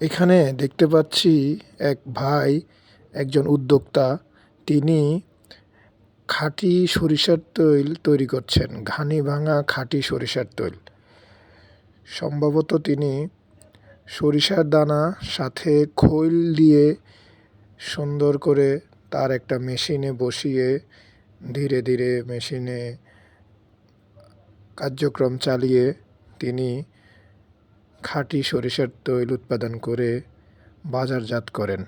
এখানে দেখতে পাচ্ছি এক ভাই, একজন উদ্যোক্তা। তিনি খাঁটি সরিষার তৈল তৈরি করছেন, ঘানি ভাঙা খাঁটি সরিষার তৈল। সম্ভবত তিনি সরিষার দানা সাথে খৈল দিয়ে সুন্দর করে তার একটা মেশিনে বসিয়ে ধীরে ধীরে মেশিনে কার্যক্রম চালিয়ে তিনি খাঁটি সরিষার তৈল উৎপাদন করে বাজারজাত করেন।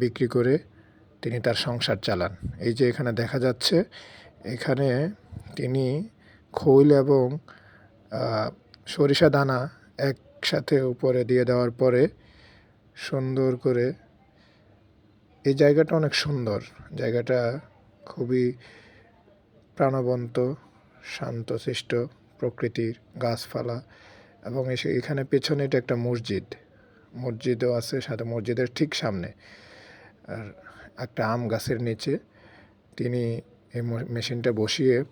বিক্রি করে তিনি তার সংসার চালান। এই যে এখানে দেখা যাচ্ছে, এখানে তিনি খৈল এবং সরিষা দানা একসাথে উপরে দিয়ে দেওয়ার পরে সুন্দর করে এই জায়গাটা অনেক সুন্দর। জায়গাটা খুবই প্রাণবন্ত শান্তশিষ্ট প্রকৃতির গাছপালা। এবং এসে এখানে পেছনে এটা একটা মসজিদ। মসজিদও আছে, সাথে মসজিদের ঠিক সামনে। আর একটা আম গাছের নিচে তিনি এই মেশিনটা বসিয়ে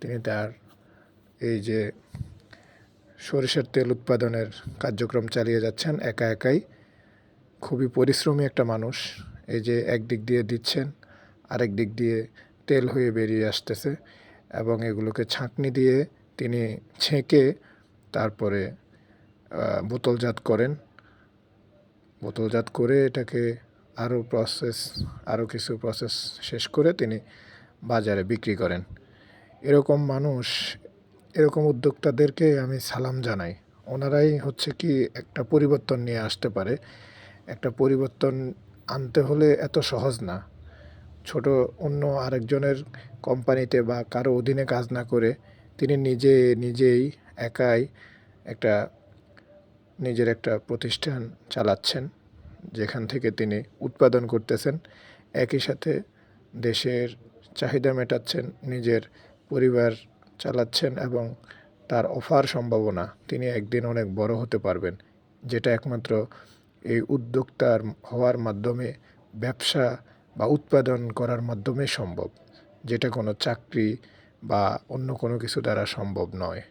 তিনি তার এই যে সরিষার তেল উৎপাদনের কার্যক্রম চালিয়ে যাচ্ছেন একা একাই। খুবই পরিশ্রমী একটা মানুষ। এই যে একদিক দিয়ে দিচ্ছেন, আরেক দিক দিয়ে তেল হয়ে বেরিয়ে আসতেছে এবং এগুলোকে ছাঁকনি দিয়ে তিনি ছেঁকে তারপরে বোতলজাত করেন। বোতলজাত করে এটাকে আরও প্রসেস আরও কিছু প্রসেস শেষ করে তিনি বাজারে বিক্রি করেন। এরকম মানুষ, এরকম উদ্যোক্তাদেরকে আমি সালাম জানাই। ওনারাই হচ্ছে কি একটা পরিবর্তন নিয়ে আসতে পারে। একটা পরিবর্তন আনতে হলে এত সহজ না। ছোট অন্য আরেকজনের কোম্পানিতে বা কারও অধীনে কাজ না করে তিনি নিজে নিজেই একাই একটা নিজের একটা প্রতিষ্ঠান চালাচ্ছেন, যেখান থেকে তিনি উৎপাদন করতেছেন। একই সাথে দেশের চাহিদা মেটাচ্ছেন, নিজের পরিবার চালাচ্ছেন এবং তার অফার সম্ভাবনা, তিনি একদিন অনেক বড় হতে পারবেন, যেটা একমাত্র এই উদ্যোক্তার হওয়ার মাধ্যমে, ব্যবসা বা উৎপাদন করার মাধ্যমে সম্ভব, যেটা কোনো চাকরি বা অন্য কোনো কিছু দ্বারা সম্ভব নয়।